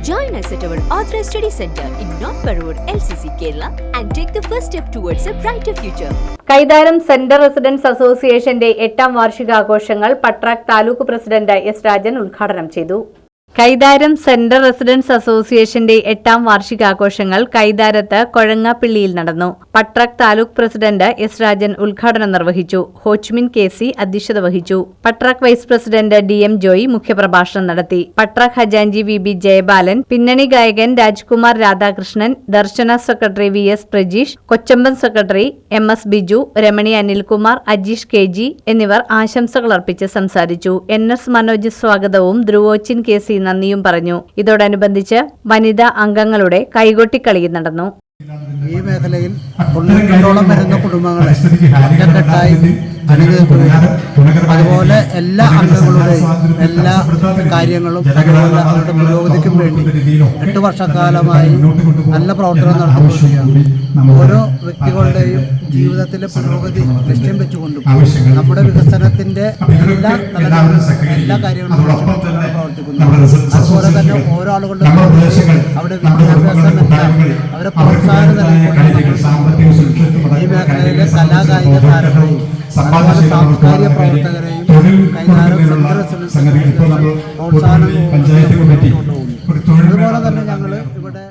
Join us at our authorized study center in North Parur, LCC, Kerala, and take the first step towards a brighter future. Kaitharam centre residents അസോസിയേഷന്റെ എട്ടാം വാർഷികാഘോഷങ്ങൾ പട്രാക് taluk president S Rajan ഉദ്ഘാടനം ചെയ്തു Kaitharam centre residents അസോസിയേഷന്റെ എട്ടാം വാർഷികാഘോഷങ്ങൾ കൈതാരത്ത് കൊഴങ്ങാപ്പിള്ളിയിൽ നടന്നു. പട്രക് താലൂക്ക് പ്രസിഡന്റ് എസ് രാജൻ ഉദ്ഘാടനം നിർവഹിച്ചു. Ho Chi Minh K C അധ്യക്ഷത വഹിച്ചു. പട്രക് vice president D M Joy മുഖ്യപ്രഭാഷണം നടത്തി. പട്രക് ഹജാൻജി വി ബി ജയബാലൻ പിന്നണി ഗായകൻ Rajkumar Radhakrishnan Darshana secretary V S Prajeesh Kochamban secretary M S Biju Ramani Anilkumar Ajeesh K G എന്നിവർ ആശംസകൾ അർപ്പിച്ച് സംസാരിച്ചു. എൻ എസ് മനോജ് സ്വാഗതവും ധ്രുവോച്ചിൻ കെ സി നന്ദിയും പറഞ്ഞു. ഇതോടനുബന്ധിച്ച് വനിതാ അംഗങ്ങളുടെ കൈകൊട്ടിക്കളിയും നടന്നു ഈ മേഖലയിൽ തൊണ്ണൂറ്റോളം വരുന്ന കുടുംബങ്ങളെ ഒറ്റക്കെട്ടായി അണിനിരത്തുകയും അതുപോലെ എല്ലാ അംഗങ്ങളുടെയും എല്ലാ കാര്യങ്ങളും അതുപോലെ അവരുടെ പുരോഗതിക്കും വേണ്ടി എട്ട് വർഷക്കാലമായി നല്ല പ്രവർത്തനം നടത്തുകയാണ് ഓരോ വ്യക്തികളുടെയും ജീവിതത്തിലെ പുരോഗതി ലക്ഷ്യം വെച്ചുകൊണ്ടും നമ്മുടെ വികസനത്തിന്റെ എല്ലാ തലങ്ങളിലും എല്ലാ കാര്യങ്ങളും പ്രവർത്തിക്കുന്നു. അതുപോലെ തന്നെ ഓരോ ആളുകളുടെ അവിടെ വിദ്യാഭ്യാസം അവരെ പ്രോത്സാഹനം നൽകിക്കൊണ്ട് ഈ മേഖലയിലെ കലാകായിക താരങ്ങളെയും സാംസ്കാരിക പ്രവർത്തകരെയും കൈകാര്യം പ്രോത്സാഹനം കൊണ്ടുപോകുന്നു അതുപോലെ തന്നെ ഞങ്ങൾ ഇവിടെ